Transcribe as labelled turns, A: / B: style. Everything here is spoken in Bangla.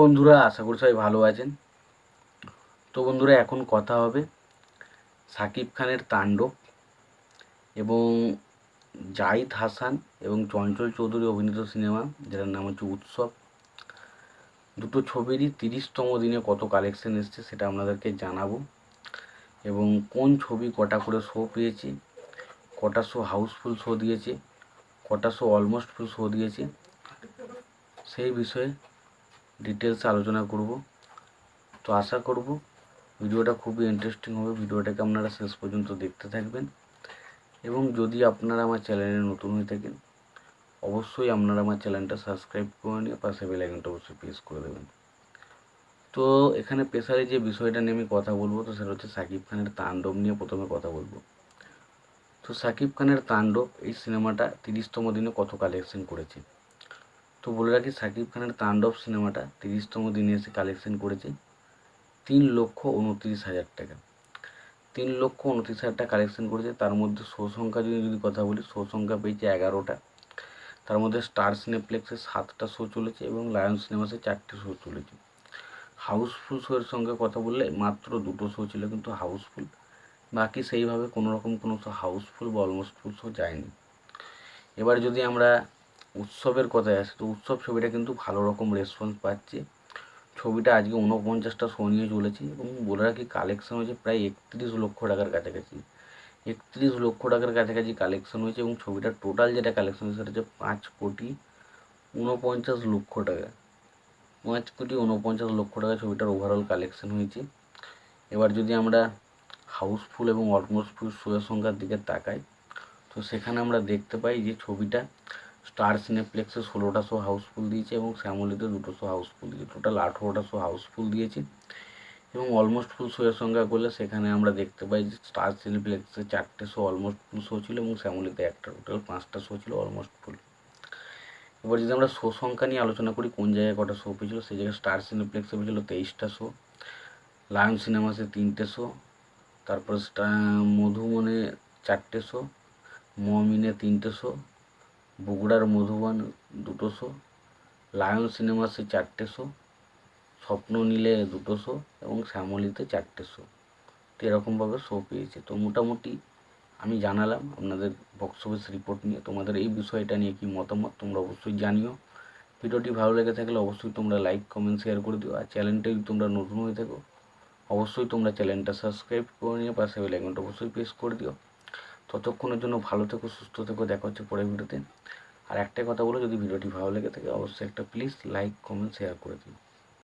A: বন্ধুরা, আশা করি সবাই ভালো আছেন। তো বন্ধুরা, এখন কথা হবে সাকিব খানের তাণ্ডব এবং জাহিদ হাসান এবং চঞ্চল চৌধুরী অভিনীত সিনেমা, যেটার নাম হচ্ছে উৎসব। দুটো ছবিরই তিরিশতম দিনে কত কালেকশন এসছে সেটা আপনাদেরকে জানাব এবং কোন ছবি কটা করে শো পেয়েছে, কটা শো হাউসফুল শো দিয়েছে, কটা শো অলমোস্ট ফুল শো দিয়েছে, সেই বিষয়ে ডিটেলসে আলোচনা করব। তো আশা করব ভিডিওটা খুবই ইন্টারেস্টিং হবে। ভিডিওটাকে আপনারা শেষ পর্যন্ত দেখতে থাকবেন। এবং যদি আপনারা আমার চ্যানেলে নতুন হয়ে থাকেন, অবশ্যই আপনারা আমার চ্যানেলটা সাবস্ক্রাইব করে নিয়ে পাশে বেলাইকনটা অবশ্যই প্রেস করে দেবেন। তো এখানে পেশারে যে বিষয়টা নিয়ে আমি কথা বলব, তো সেটা হচ্ছে সাকিব খানের তাণ্ডব নিয়ে প্রথমে কথা বলব। তো সাকিব খানের তাণ্ডব এই সিনেমাটা তিরিশতম দিনে কত কালেকশন করেছে? তো বলে রাখি, সাকিব খানের তাণ্ডব সিনেমাটা তিরিশতম দিনে এসে কালেকশন করেছে তিন লক্ষ উনত্রিশ হাজার টাকা। তিন লক্ষ উনত্রিশ হাজার টাকা কালেকশন করেছে, তার মধ্যে শো সংখ্যা যদি যদি কথা বলি, শো সংখ্যা পেয়েছে এগারোটা। তার মধ্যে স্টার সিনেপ্লেক্সে সাতটা শো চলেছে এবং লায়ন সিনেমাসে চারটে শো চলেছে। হাউসফুল শোয়ের সঙ্গে কথা বললে মাত্র দুটো শো ছিল কিন্তু হাউসফুল। বাকি সেইভাবে কোনো রকম কোনো শো হাউসফুল বা অলমোস্ট ফুল শো যায়নি। এবার যদি আমরা উৎসবের কথায় আসে তো উৎসব ছবিটা কিন্তু ভালো রকম রেসপন্স পাচ্ছে। ছবিটা আজকে ঊনপঞ্চাশটা শো নিয়ে চলেছে এবং বলে রাখি কালেকশন হয়েছে প্রায় একত্রিশ লক্ষ টাকার কাছাকাছি। একত্রিশ লক্ষ টাকার কাছাকাছি কালেকশন হয়েছে এবং ছবিটার টোটাল যেটা কালেকশন হয়েছে সেটা হচ্ছে পাঁচ কোটি ঊনপঞ্চাশ লক্ষ টাকা। পাঁচ কোটি ঊনপঞ্চাশ লক্ষ টাকা ছবিটার ওভারঅল কালেকশন হয়েছে। এবার যদি আমরা হাউসফুল এবং অলমোস্ট ফুল শোয়ের সংখ্যার দিকে তাকাই, তো সেখানে আমরা দেখতে পাই যে ছবিটা স্টার সিনেপ্লেক্সে ষোলোটা শো হাউসফুল দিয়েছে এবং শ্যামলিতে দুটো শো হাউসফুল দিয়েছে। টোটাল আঠেরোটা শো হাউসফুল দিয়েছে। এবং অলমোস্ট ফুল শোয়ের সংখ্যা করলে সেখানে আমরা দেখতে পাই যে স্টার সিনেপ্লেক্সে চারটে শো অলমোস্ট ফুল শো ছিল এবং শ্যামলিতে একটা টোটাল পাঁচটা শো ছিল অলমোস্ট ফুল এবার যদি আমরা শো সংখ্যা নিয়ে আলোচনা করি, কোন জায়গায় কটা শো পেয়েছিল সেই জায়গায় স্টার সিনেপ্লেক্সে পেয়েছিল তেইশটা শো লায়ন সিনেমাসে তিনটে শো তারপর মধুমনে চারটে শো মমিনে তিনটে শো বগুড়ার মধুবন দুটো শো, লায়ন সিনেমাসে চারটে শো, স্বপ্ন নীলে দুটো শো এবং শ্যামলিতে চারটে শো। তো এরকমভাবে শো পেয়েছে। তো মোটামুটি আমি জানালাম আপনাদের বক্স অফিস রিপোর্ট নিয়ে। তোমাদের এই বিষয়টা নিয়ে কি মতামত তোমরা অবশ্যই জানিও। ভিডিওটি ভালো লেগে থাকলে অবশ্যই তোমরা লাইক কমেন্ট শেয়ার করে দিও। আর চ্যানেলটা যদি তোমরা নতুন হয়ে থাকো, অবশ্যই তোমরা চ্যানেলটা সাবস্ক্রাইব করে নিয়ে পাশে বেলাইকনটা অবশ্যই প্রেস করে দিও। ততক্ষণের জন্য ভালো থেকো, সুস্থ থেকো, দেখা হচ্ছে পরের ভিডিওতে। আর একটাই কথা বলো যদি ভিডিওটি ভালো লেগে থাকে, অবশ্যই একটা প্লিজ লাইক কমেন্ট শেয়ার করে দিও।